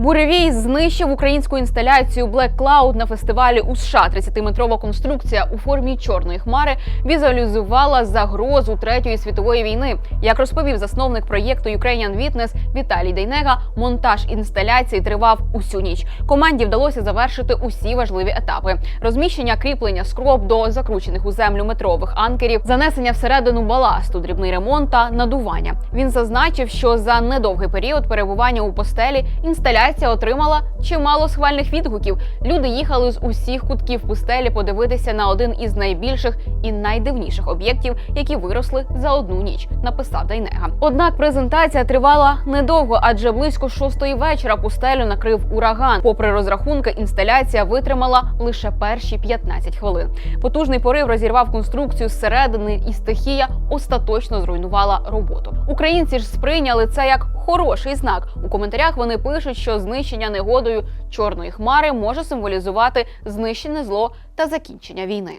Буревій знищив українську інсталяцію Black Cloud на фестивалі у США. 30-метрова конструкція у формі чорної хмари візуалізувала загрозу третьої світової війни. Як розповів засновник проєкту Ukrainian Witness Віталій Дейнега, монтаж інсталяції тривав усю ніч. Команді вдалося завершити усі важливі етапи: розміщення кріплення скроб до закручених у землю метрових анкерів, занесення всередину баласту, дрібний ремонт та надування. Він зазначив, що за недовгий період перебування у постелі інсталяція отримала чимало схвальних відгуків. Люди їхали з усіх кутків пустелі подивитися на один із найбільших і найдивніших об'єктів, які виросли за одну ніч. Написав Дайнега. Однак презентація тривала недовго, адже близько шостої вечора пустелю накрив ураган. Попри розрахунки, інсталяція витримала лише перші 15 хвилин. Потужний порив розірвав конструкцію зсередини, і стихія остаточно зруйнувала роботу. Українці ж сприйняли це як хороший знак. У коментарях вони пишуть, що знищення негодою чорної хмари може символізувати знищене зло та закінчення війни.